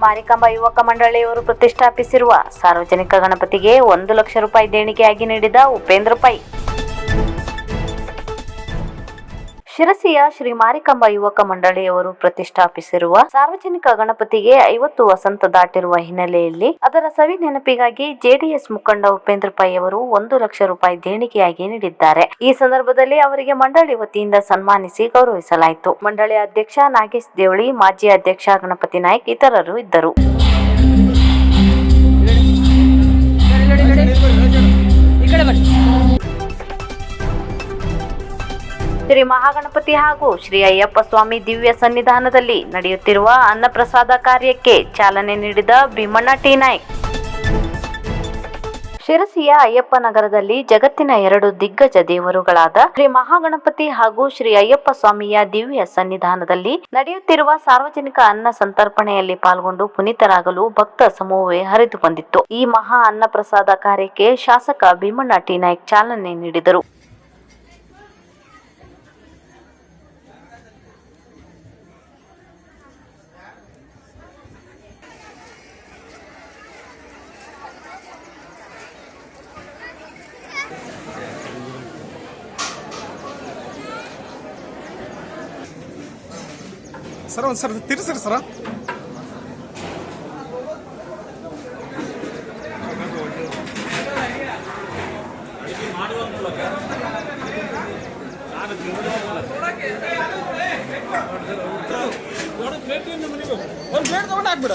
ಮಾರಿಕಾಂಬಾ ಯುವಕ ಮಂಡಳಿಯವರು ಪ್ರತಿಷ್ಠಾಪಿಸಿರುವ ಸಾರ್ವಜನಿಕ ಗಣಪತಿಗೆ ಒಂದು ಲಕ್ಷ ರೂಪಾಯಿ ದೇಣಿಗೆಯಾಗಿ ನೀಡಿದ ಉಪೇಂದ್ರ ಪೈ. ಶಿರಸಿಯ ಶ್ರೀ ಮಾರಿಕಂಬ ಯುವಕ ಮಂಡಳಿಯವರು ಪ್ರತಿಷ್ಠಾಪಿಸಿರುವ ಸಾರ್ವಜನಿಕ ಗಣಪತಿಗೆ ಐವತ್ತು ವಸಂತ ದಾಟಿರುವ ಹಿನ್ನೆಲೆಯಲ್ಲಿ ಅದರ ಸವಿ ನೆನಪಿಗಾಗಿ ಜೆಡಿಎಸ್ ಮುಖಂಡ ಉಪೇಂದ್ರ ಪೈ ಅವರು ಒಂದು ಲಕ್ಷ ರೂಪಾಯಿ ದೇಣಿಗೆಯಾಗಿ ನೀಡಿದ್ದಾರೆ. ಈ ಸಂದರ್ಭದಲ್ಲಿ ಅವರಿಗೆ ಮಂಡಳಿ ವತಿಯಿಂದ ಸನ್ಮಾನಿಸಿ ಗೌರವಿಸಲಾಯಿತು. ಮಂಡಳಿ ಅಧ್ಯಕ್ಷ ನಾಗೇಶ್ ದೇವಳಿ, ಮಾಜಿ ಅಧ್ಯಕ್ಷ ಗಣಪತಿ ನಾಯ್ಕ್ ಇತರರು ಇದ್ದರು. ಶ್ರೀ ಮಹಾಗಣಪತಿ ಹಾಗೂ ಶ್ರೀ ಅಯ್ಯಪ್ಪ ಸ್ವಾಮಿ ದಿವ್ಯ ಸನ್ನಿಧಾನದಲ್ಲಿ ನಡೆಯುತ್ತಿರುವ ಅನ್ನಪ್ರಸಾದ ಕಾರ್ಯಕ್ಕೆ ಚಾಲನೆ ನೀಡಿದ ಭೀಮಣ್ಣ ಟಿ ನಾಯ್ಕ್. ಶಿರಸಿಯ ಅಯ್ಯಪ್ಪ ನಗರದಲ್ಲಿ ಜಗತ್ತಿನ ಎರಡು ದಿಗ್ಗಜ ದೇವರುಗಳಾದ ಶ್ರೀ ಮಹಾಗಣಪತಿ ಹಾಗೂ ಶ್ರೀ ಅಯ್ಯಪ್ಪ ಸ್ವಾಮಿಯ ದಿವ್ಯ ಸನ್ನಿಧಾನದಲ್ಲಿ ನಡೆಯುತ್ತಿರುವ ಸಾರ್ವಜನಿಕ ಅನ್ನ ಸಂತರ್ಪಣೆಯಲ್ಲಿ ಪಾಲ್ಗೊಂಡು ಪುನೀತರಾಗಲು ಭಕ್ತ ಸಮೂಹವೇ ಹರಿದು ಬಂದಿತ್ತು ಈ ಮಹಾ ಅನ್ನ ಪ್ರಸಾದ ಕಾರ್ಯಕ್ಕೆ ಶಾಸಕ ಭೀಮಣ್ಣ ಟಿ ನಾಯ್ಕ್ ಚಾಲನೆ ನೀಡಿದರು. ಸರ್ ಒಂದು ಸರ್ ತಿರ್ಸ್ರಿ ಸರ. ಒಂದು ಪ್ಲೇಟ್ ತಗೊಂಡು ಹಾಕ್ಬಿಡ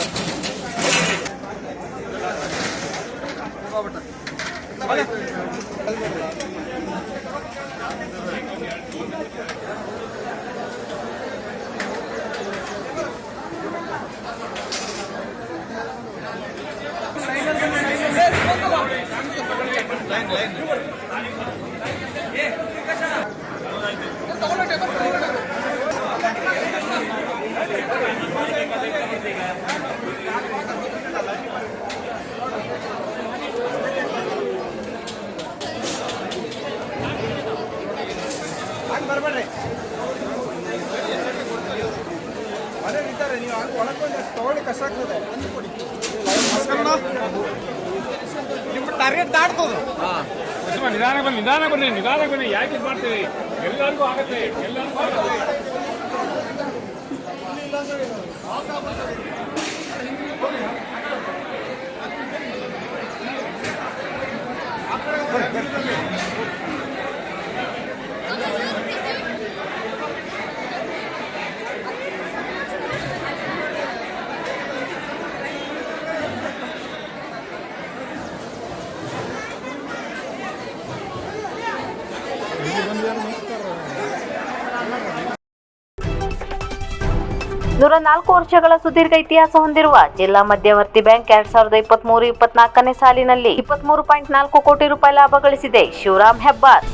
ಹಂಗೆ ಬರಬೇಡ್ರಿ. ಮನೇಲಿ ಇದ್ದಾರೆ ನೀವು ಹಂಗೆ ಒಳಗೊಂಡು ತಗೊಳ್ಳಿ ಕಷ್ಟ ಆಗ್ತದೆ ನಿಮ್ಮ ಟಾರ್ಗೆಟ್ ದಾಟ್ತದೆ ನಿಧಾನ ಬನ್ನಿ ನಿಧಾನ ಬನ್ನಿ ನಿಧಾನ ಬನ್ನಿ. ಯಾಕೆ ಇದು ಮಾಡ್ತೀರಿ? ಎಲ್ಲರಿಗೂ ಆಗುತ್ತೆ ಎಲ್ಲರಿಗೂ ಆಗತ್ತೆ. ನೂರ ನಾಲ್ಕು ವರ್ಷಗಳ ಸುದೀರ್ಘ ಇತಿಹಾಸ ಹೊಂದಿರುವ ಜಿಲ್ಲಾ ಮಧ್ಯವರ್ತಿ ಬ್ಯಾಂಕ್ ಎರಡ್ ಸಾವಿರದ ಇಪ್ಪತ್ತ್ ಮೂರು ಇಪ್ಪತ್ನಾಲ್ಕನೇ ಸಾಲಿನಲ್ಲಿ ಇಪ್ಪತ್ಮೂರು ಪಾಯಿಂಟ್ ನಾಲ್ಕು ಕೋಟಿ ರೂಪಾಯಿ ಲಾಭ ಗಳಿಸಿದೆ ಶಿವರಾಮ್ ಹೆಬ್ಬಾರ್.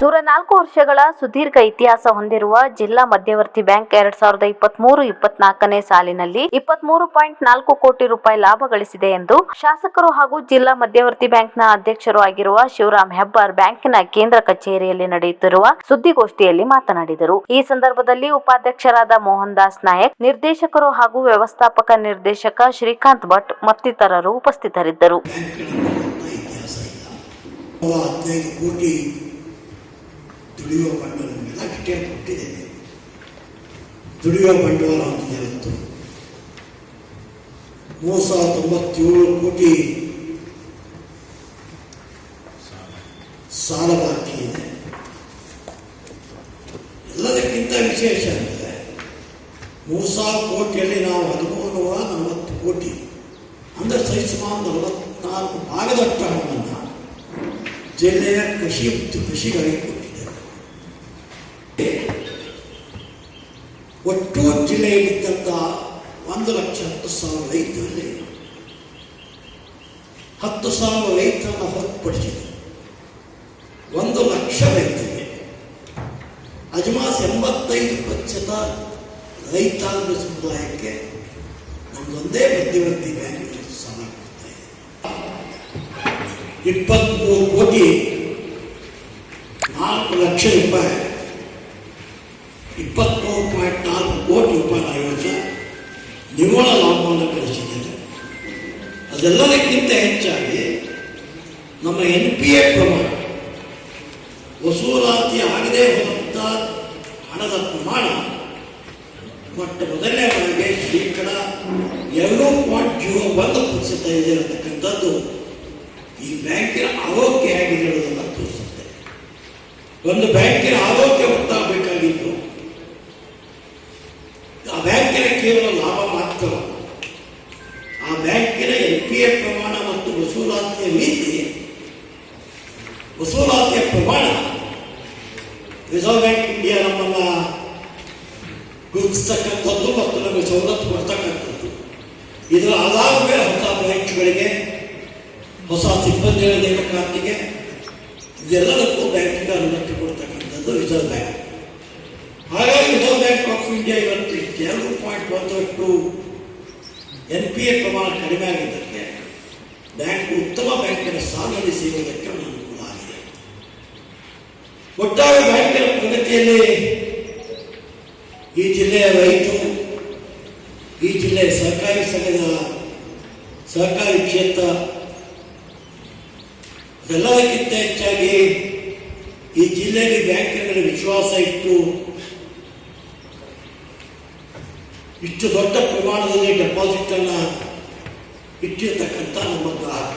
ನೂರ ನಾಲ್ಕು ವರ್ಷಗಳ ಸುದೀರ್ಘ ಇತಿಹಾಸ ಹೊಂದಿರುವ ಜಿಲ್ಲಾ ಮಧ್ಯವರ್ತಿ ಬ್ಯಾಂಕ್ ಎರಡ್ ಸಾವಿರದ ಇಪ್ಪತ್ತ್ ಮೂರು ಇಪ್ಪತ್ನಾಲ್ಕನೇ ಸಾಲಿನಲ್ಲಿ ಇಪ್ಪತ್ಮೂರು ಪಾಯಿಂಟ್ ನಾಲ್ಕು ಕೋಟಿ ರೂಪಾಯಿ ಲಾಭ ಗಳಿಸಿದೆ ಎಂದು ಶಾಸಕರು ಹಾಗೂ ಜಿಲ್ಲಾ ಮಧ್ಯವರ್ತಿ ಬ್ಯಾಂಕ್ನ ಅಧ್ಯಕ್ಷರು ಆಗಿರುವ ಶಿವರಾಮ್ ಹೆಬ್ಬಾರ್ ಬ್ಯಾಂಕಿನ ಕೇಂದ್ರ ಕಚೇರಿಯಲ್ಲಿ ನಡೆಯುತ್ತಿರುವ ಸುದ್ದಿಗೋಷ್ಠಿಯಲ್ಲಿ ಮಾತನಾಡಿದರು. ಈ ಸಂದರ್ಭದಲ್ಲಿ ಉಪಾಧ್ಯಕ್ಷರಾದ ಮೋಹನ್ ದಾಸ್ ನಾಯಕ್, ನಿರ್ದೇಶಕರು ಹಾಗೂ ವ್ಯವಸ್ಥಾಪಕ ನಿರ್ದೇಶಕ ಶ್ರೀಕಾಂತ್ ಭಟ್ ಮತ್ತಿತರರು ಉಪಸ್ಥಿತರಿದ್ದರು. ದುಡಿಯುವ ಬಂಡವಾಳ ನಿಮಗೆಲ್ಲ ಡಿಟೇಲ್ ಕೊಟ್ಟಿದ್ದೇನೆ? ದುಡಿಯುವ ಬಂಡವಾಳ ಅಂತ ಇವತ್ತು ಮೂರು ಸಾವಿರದ ತೊಂಬತ್ತೇಳು ಕೋಟಿ ಸಾಲ ಬಾಕಿ ಇದೆ. ಎಲ್ಲದಕ್ಕಿಂತ ವಿಶೇಷ ಅಂದರೆ ಮೂರು ಸಾವಿರ ಕೋಟಿಯಲ್ಲಿ ನಾವು ಹದಿಮೂರು ನಲವತ್ತು ಕೋಟಿ, ಅಂದರೆ ಸರಿಸುಮಾರು ನಲವತ್ನಾಲ್ಕು ಭಾಗದಷ್ಟು ಹಣವನ್ನು ಜಿಲ್ಲೆಯ ಕೃಷಿ ಕೃಷಿಗಳಿಗೆ ಜಿಲ್ಲೆಯಲ್ಲಿದ್ದಂಥ ಒಂದು ಲಕ್ಷ ಹತ್ತು ಸಾವಿರ ರೈತರಲ್ಲಿ ಹತ್ತು ಸಾವಿರ ರೈತರನ್ನು ಹೊರತುಪಡಿಸಿದೆ. ಒಂದು ಲಕ್ಷ ರೈತರಿಗೆ ಅಜಮಾಸ್ ಎಂಬತ್ತೈದು ಪ್ರತಿಶತ ರೈತಾಂಗ ಸಮುದಾಯಕ್ಕೆ ನಮ್ಮದೊಂದೇ ಮಧ್ಯವರ್ತಿ ಬ್ಯಾಂಕ್ ಸಾಲ ಕೊಡ್ತಾ ಇದೆ. ಇಪ್ಪತ್ತ್ಮೂರು ಕೋಟಿ ನಾಲ್ಕು ಲಕ್ಷ ರೂಪಾಯಿ ಇಪ್ಪತ್ತ್ಮೂರು ನಿವ್ವಳ ಲಾಭವನ್ನು ಗಳಿಸಿದ್ದೇನೆ ಅದೆಲ್ಲದಕ್ಕಿಂತ ಹೆಚ್ಚಾಗಿ ನಮ್ಮ ಎನ್ ಪಿ ಎ ಪ್ರಮಾಣ ವಸೂಲಾತಿ ಆಗದೆ ಹೋದಂಥ ಹಣದ ಪ್ರಮಾಣ ಮೊಟ್ಟ ಮೊದಲನೇ ಬಾರಿಗೆ ಶೇಕಡ ಎರಡು ಪಾಯಿಂಟ್ ಜೀರೋ ಒಂದು ಪ್ರತಿಶತ ಇದೆ ಅಂತಕ್ಕಂಥದ್ದು ಈ ಬ್ಯಾಂಕಿನ ಆರೋಗ್ಯ ಆಗಿದೆ ಹೇಳೋದನ್ನು ತೋರಿಸುತ್ತೆ. ಒಂದು ಬ್ಯಾಂಕಿನ ಆರೋಗ್ಯ ಗೊತ್ತಾಗಬೇಕಾಗಿತ್ತು ವಸೂಲಾತಿಯ ನೀತಿ ವಸೂಲಾತಿಯ ಪ್ರಮಾಣ ರಿಸರ್ವ್ ಬ್ಯಾಂಕ್ ಇಂಡಿಯಾ ನಮ್ಮನ್ನ ಗುರುತಿಸ್ತಕ್ಕಂಥದ್ದು ಮತ್ತು ನಮಗೆ ಸವಲತ್ತು ಕೊಡ್ತಕ್ಕಂಥದ್ದು ಇದರ ಆಧಾರದ ಮೇಲೆ ಹೊಸ ಬ್ಯಾಂಕ್ಗಳಿಗೆ ಹೊಸ ಸಿಬ್ಬಂದಿಗಳ ನೇಮಕಾತಿಗೆ ಇದೆಲ್ಲದಕ್ಕೂ ಬ್ಯಾಂಕಿಗೆ ಅನುಮತಿ ಕೊಡ್ತಕ್ಕಂಥದ್ದು ರಿಸರ್ವ್ ಬ್ಯಾಂಕ್ ಹಾಗಾಗಿ ರಿಸರ್ವ್ ಬ್ಯಾಂಕ್ ಆಫ್ ಇಂಡಿಯಾ ಇವತ್ತು ಎರಡು ಪಾಯಿಂಟ್ ಒಂದಷ್ಟು ಎನ್ ಪಿ ಎ ಪ್ರಮಾಣ ಕಡಿಮೆ ಆಗಿದ್ದಕ್ಕೆ ಬ್ಯಾಂಕ್, ಉತ್ತಮ ಬ್ಯಾಂಕಿನ ಸಾಲದಲ್ಲಿ ಸೇರುವುದಕ್ಕೆ ಅನುಕೂಲ ಆಗಿದೆ. ಒಟ್ಟಾರೆ ಬ್ಯಾಂಕಿನ ಪ್ರಗತಿಯಲ್ಲಿ ಈ ಜಿಲ್ಲೆಯ ರೈತರು, ಈ ಜಿಲ್ಲೆಯ ಸಹಕಾರಿ ಸಂಘದ ಸಹಕಾರಿ ಕ್ಷೇತ್ರ ಎಲ್ಲದಕ್ಕಿಂತ ಹೆಚ್ಚಾಗಿ ಈ ಜಿಲ್ಲೆಯಲ್ಲಿ ಬ್ಯಾಂಕಿನ ವಿಶ್ವಾಸ ಇಟ್ಟು, ಇಷ್ಟು ದೊಡ್ಡ ಪ್ರಮಾಣದಲ್ಲಿ ಡೆಪಾಸಿಟ್ ಅನ್ನ اديتك ان تعمل مجموعه